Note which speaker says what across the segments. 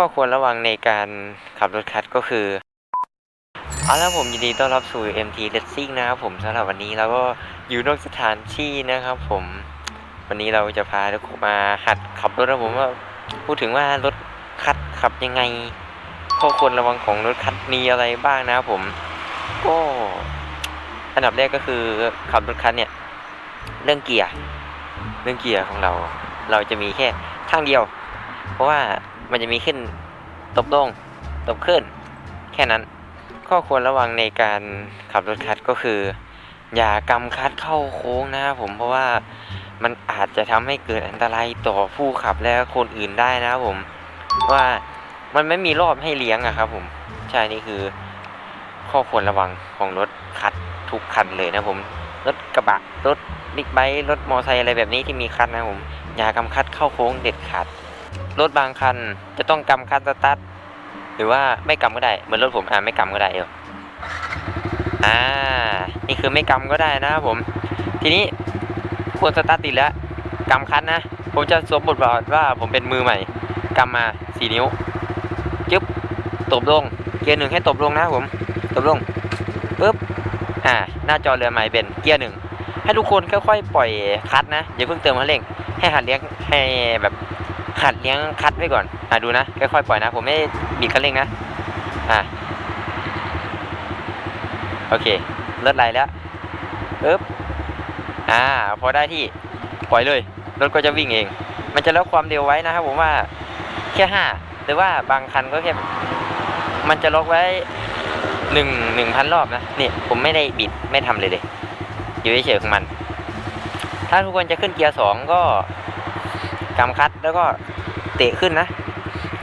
Speaker 1: ข้อควรระวังในการขับรถคัดก็คือเอาละผมยินดีต้อนรับสู่ MT Racing นะครับผมสำหรับวันนี้เราก็อยู่นอกสถานที่นะครับผม วันนี้เราจะพาทุกคนมาหัดขับรถนะผมว่าพูดถึงว่ารถคัดขับยังไง ข้อควรระวังของรถคัดมีอะไรบ้างนะครับผม ก็อันดับแรกก็คือขับรถคันเนี่ยเรื่องเกียร์เรื่องเกียร์ของเรา เราจะมีแค่ข้างเดียว เพราะว่า มันจะมีขึ้นตบลงตบขึ้น แค่นั้น ข้อควรระวังในการขับรถคัดก็คือ อย่ากำคัดเข้าโค้งนะครับผมเพราะว่ามันอาจจะทำให้เกิดอันตรายต่อผู้ขับและคนอื่นได้นะครับผม ว่ามันไม่มีรอบให้เลี้ยงอะครับผมใช่นี่คือ ข้อควรระวังของรถคัดทุกคันเลยนะผมรถกระบะรถบิ๊กไบค์รถมอไซค์อะไรแบบนี้ที่มีคันนะผมอย่ากำคัดเข้าโค้งเด็ดขาด รถบางคันจะต้องกำคัดสตาร์ทหรือว่าไม่กำก็ได้ เหมือนรถผมอ่าไม่กำก็ได้เอออ่า นี่คือไม่กำก็ได้นะครับผม ทีนี้ควรสตาร์ทติดแล้วกำคัดนะ ผมจะสวมบทบาทว่าผมเป็นมือใหม่กำมาสี่นิ้วจึ๊บตบลง เกียร์หนึ่งให้ตบลงนะครับผม ตบลงปึ๊บ อ่า หน้าจอเรือใหม่เป็นเกียร์หนึ่งให้ทุกคนค่อยๆปล่อยคัดนะอย่าเพิ่งเติมคันเร่งให้หัดเลี้ยงให้แบบ หัดเลี้ยงคัดไว้ก่อน อ่าดูนะ ค่อยๆปล่อยนะ ผมไม่บีบคันเร่งนะ อ่าโอเคเลิศไหลแล้วปึ๊บอ่า พอได้ที่ ปล่อยเลย รถก็จะวิ่งเอง มันจะลดความเร็วไว้นะครับผมว่า แค่ห้าหรือว่าบางคันก็แค่ มันจะล็อกไว้หนึ่งหนึ่งพันรอบนะ นี่ผมไม่ได้บิดไม่ทำเลยเลย อยู่เฉยๆของมัน ถ้าทุกคนจะขึ้นเกียร์สองก็ กำคัดแล้วก็เตะขึ้นนะ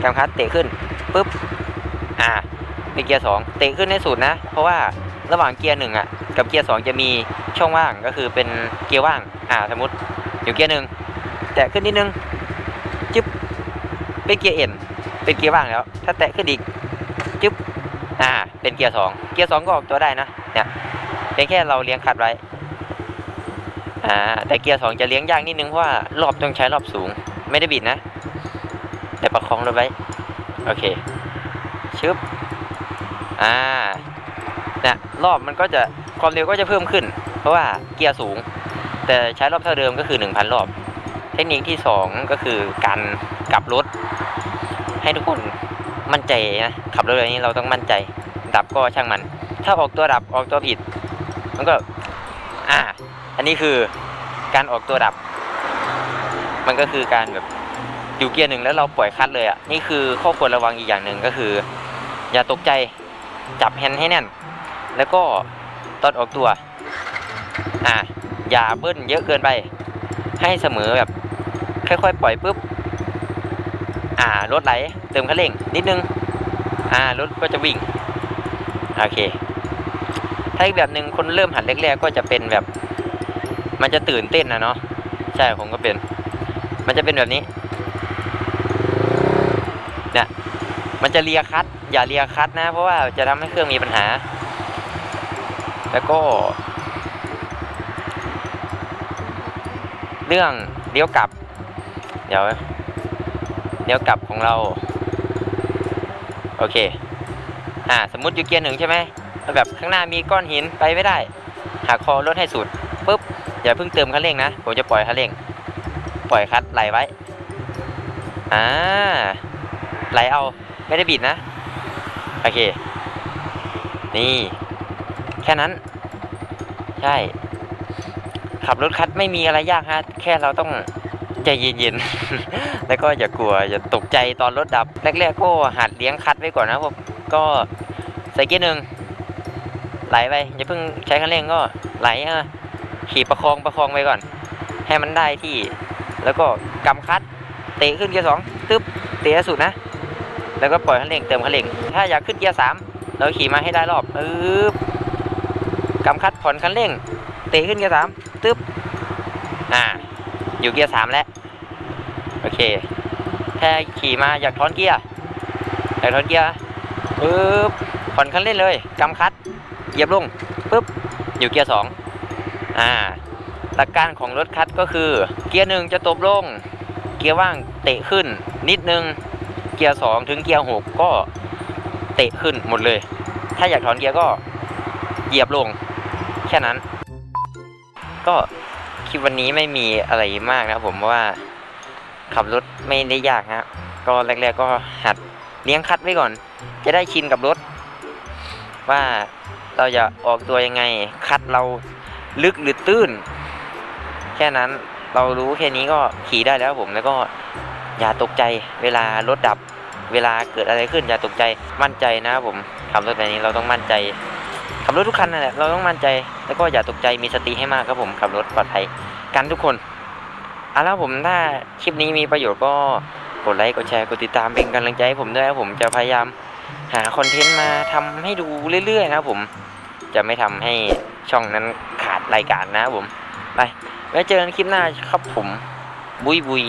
Speaker 1: กำคัดเตะขึ้นปุ๊บอ่าเป็นเกียร์สองเตะขึ้นให้สุดนะ เพราะว่าระหว่างเกียร์หนึ่งอะกับเกียร์สองจะมีช่องว่างก็คือเป็นเกียร์ว่างอ่าสมมติอยู่เกียร์หนึ่งแตะขึ้นนิดนึงจึ๊บเป็นเกียร์เอ็นเป็นเกียร์ว่างแล้ว ถ้าแตะขึ้นอีกจึ๊บอ่าเป็นเกียร์สองเกียร์สองก็ออกตัวได้นะเนี่ยเพียงแค่เราเลี้ยงคัดไว้ อ่าแต่เกียร์สองจะเลี้ยงยากนิดนึงเพราะว่ารอบต้องใช้รอบสูง ไม่ได้บิดนะ แต่ประคองรถไว้ โอเค ชึบ อ่าเนี่ยรอบมันก็จะความเร็วก็จะเพิ่มขึ้น เพราะว่าเกียร์สูง แต่ใช้รอบเท่าเดิมก็คือ 1,000 รอบ เทคนิคที่ 2 ก็คือการกลับรถ ให้ทุกคนมั่นใจนะขับรถแบบนี้เราต้องมั่นใจ ดับก็ช่างมัน ถ้าออกตัวดับออกตัวผิด มันก็ อ่า อันนี้คือการออกตัวดับ มันก็คือการแบบอยู่เกียร์หนึ่งแล้วเราปล่อยคัดเลยอะ นี่คือข้อควรระวังอีกอย่างหนึ่งก็คือ อย่าตกใจจับแฮนด์ให้แน่น แล้วก็ตอนออกตัว อ่า อย่าเบิ้ลเยอะเกินไป ให้เสมอแบบ ค่อยๆ ปล่อยปุ๊บ อ่ารถไหล เติมคันเร่ง นิดนึง อ่ารถก็จะวิ่ง โอเค ถ้าอีกแบบหนึ่งคนเริ่มหัดแรกๆ ก็จะเป็นแบบ มันจะตื่นเต้นนะเนาะใช่ผมก็เป็น มันจะเป็นแบบนี้เนี่ยมันจะเลียคัดอย่าเลียคัดนะ เพราะว่าจะทำให้เครื่องมีปัญหา แล้วก็ เรื่องเลี้ยวกลับ เดี๋ยวเลี้ยวกลับของเรา โอเคอ่าสมมติอยู่เกียร์หนึ่งใช่ไหมแล้วแบบข้างหน้ามีก้อนหินไปไม่ได้ หักคอรถให้สุดปุ๊บ อย่าเพิ่งเติมคันเร่งนะ ผมจะปล่อยคันเร่ง ปล่อยคัดไหลไว้ อ่า ไหลเอา ไม่ได้บิดนะ โอเค นี่ แค่นั้น ใช่ ขับรถคัดไม่มีอะไรยากฮะ แค่เราต้องใจเย็นๆ แล้วก็อย่ากลัว อย่าตกใจตอนรถดับ แรกๆก็หัดเลี้ยงคัดไว้ก่อนนะผมก็ใส่เกียร์หนึ่งไหลไปอย่าเพิ่งใช้คันเร่งก็ไหลอะ ขี่ประคองประคองไปก่อน ให้มันได้ที่ แล้วก็กำคัดเตะขึ้นเกียร์สองตึ๊บเตะสุดนะ แล้วก็ปล่อยคันเร่งเติมคันเร่งถ้าอยากขึ้นเกียร์สามเราขี่มาให้ได้รอบปึ๊บกำคัดผ่อนคันเร่ง เตะขึ้นเกียร์สามตึ๊บอ่า อยู่เกียร์สามแล้วโอเคถ้าขี่มาอยากถอนเกียร์อยากถอนเกียร์ปึ๊บผ่อนคันเร่งเลยกำคัดเหยียบลงปึ๊บอยู่เกียร์สอง อ่าหลักการของรถคัดก็คือ เกียร์หนึ่งจะตบลง เกียร์ว่างเตะขึ้นนิดนึง เกียร์สองถึงเกียร์หกก็เตะขึ้นหมดเลย ถ้าอยากถอนเกียร์ก็เหยียบลง แค่นั้น ก็คลิปวันนี้ไม่มีอะไรมากนะผมว่าขับรถไม่ได้ยากฮะก็แรกๆก็หัดเลี้ยงคัดไว้ก่อน จะได้ชินกับรถ ว่าเราจะออกตัวยังไงคัดเรา ลึกหรือตื้น แค่นั้นเรารู้แค่นี้ก็ขี่ได้แล้วผมแล้วก็อย่าตกใจเวลารถดับเวลาเกิดอะไรขึ้นอย่าตกใจมั่นใจนะครับผมขับรถแบบนี้เราต้องมั่นใจขับรถทุกคันนั่นแหละเราต้องมั่นใจแล้วก็อย่าตกใจมีสติให้มากครับผมขับรถปลอดภัยกันทุกคนเอาละผมถ้าคลิปนี้มีประโยชน์ก็กดไลค์กดแชร์กดติดตามเป็นกำลังใจให้ผมด้วยครับผมจะพยายามหาคอนเทนต์มาทำให้ดูเรื่อยๆนะครับผมจะไม่ทำให้ช่องนั้น รายการนะครับผม ไปไว้เจอกันคลิปหน้าครับผม บุยบุย